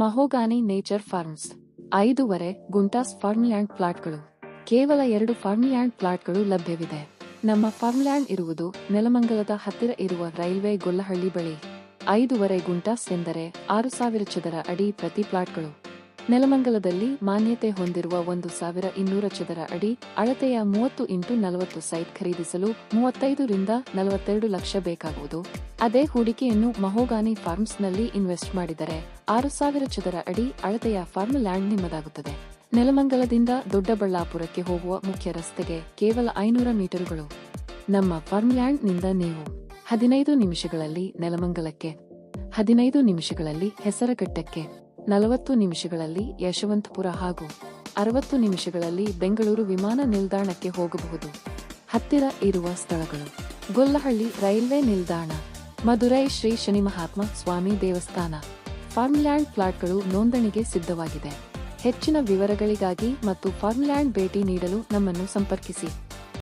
ಮಹೋಗಾನಿ nature forms. ಐದೂವರೆ guntas farmland ಪ್ಲಾಟ್ಗಳು. ಕೇವಲ ಎರಡು ಫಾರ್ಮ್ಲ್ಯಾಂಡ್ ಪ್ಲಾಟ್ಗಳು ಲಭ್ಯವಿದೆ. ನಮ್ಮ ಫಾರ್ಮ್ಲ್ಯಾಂಡ್ ಇರುವುದು ನೆಲಮಂಗಲದ ಹತ್ತಿರ ಇರುವ ರೈಲ್ವೆ ಗೊಲ್ಲಹಳ್ಳಿ ಬಳಿ. ಐದೂವರೆ ಗುಂಟಾಸ್ ಎಂದರೆ ಆರು ಸಾವಿರ ಚದರ ಅಡಿ ಪ್ರತಿ ಪ್ಲಾಟ್ಗಳು. ನೆಲಮಂಗಲದಲ್ಲಿ ಮಾನ್ಯತೆ ಹೊಂದಿರುವ ಒಂದು ಸಾವಿರ ಇನ್ನೂರ ಚದರ ಅಡಿ ಅಳತೆಯ ಮೂವತ್ತು ಇಂಟು ನಲವತ್ತು ಸೈಟ್ ಖರೀದಿಸಲು ಮೂವತ್ತೈದರಿಂದ ನಲವತ್ತೆರಡು ಲಕ್ಷ ಬೇಕಾಗುವುದು. ಅದೇ ಹೂಡಿಕೆಯನ್ನು ಮಹೋಗಾನಿ ಫಾರ್ಮ್ಸ್ನಲ್ಲಿ ಇನ್ವೆಸ್ಟ್ ಮಾಡಿದರೆ ಆರು ಸಾವಿರ ಚದರ ಅಡಿ ಅಳತೆಯ ಫಾರ್ಮ್ ಲ್ಯಾಂಡ್ ನಿಮ್ಮದಾಗುತ್ತದೆ. ನೆಲಮಂಗಲದಿಂದ ದೊಡ್ಡಬಳ್ಳಾಪುರಕ್ಕೆ ಹೋಗುವ ಮುಖ್ಯ ರಸ್ತೆಗೆ ಕೇವಲ ಐನೂರ ಮೀಟರುಗಳು. ನಮ್ಮ ಫಾರ್ಮ್ ಲ್ಯಾಂಡ್ನಿಂದ ನೀವು ಹದಿನೈದು ನಿಮಿಷಗಳಲ್ಲಿ ನೆಲಮಂಗಲಕ್ಕೆ, ಹದಿನೈದು ನಿಮಿಷಗಳಲ್ಲಿ ಹೆಸರಘಟ್ಟಕ್ಕೆ ನಲವತ್ತು ನಿಮಿಷಗಳಲ್ಲಿ ಯಶವಂತಪುರ ಹಾಗೂ ಅರವತ್ತು ನಿಮಿಷಗಳಲ್ಲಿ ಬೆಂಗಳೂರು ವಿಮಾನ ನಿಲ್ದಾಣಕ್ಕೆ ಹೋಗಬಹುದು. ಹತ್ತಿರ ಇರುವ ಸ್ಥಳಗಳು ಗೊಲ್ಲಹಳ್ಳಿ ರೈಲ್ವೆ ನಿಲ್ದಾಣ, ಮಧುರೈ ಶ್ರೀ ಶನಿ ಮಹಾತ್ಮ ಸ್ವಾಮಿ ದೇವಸ್ಥಾನ. ಫಾರ್ಮ್ಲ್ಯಾಂಡ್ ಫ್ಲಾಟ್ಗಳು ನೋಂದಣಿಗೆ ಸಿದ್ಧವಾಗಿದೆ. ಹೆಚ್ಚಿನ ವಿವರಗಳಿಗಾಗಿ ಮತ್ತು ಫಾರ್ಮ್ಲ್ಯಾಂಡ್ ಭೇಟಿ ನೀಡಲು ನಮ್ಮನ್ನು ಸಂಪರ್ಕಿಸಿ.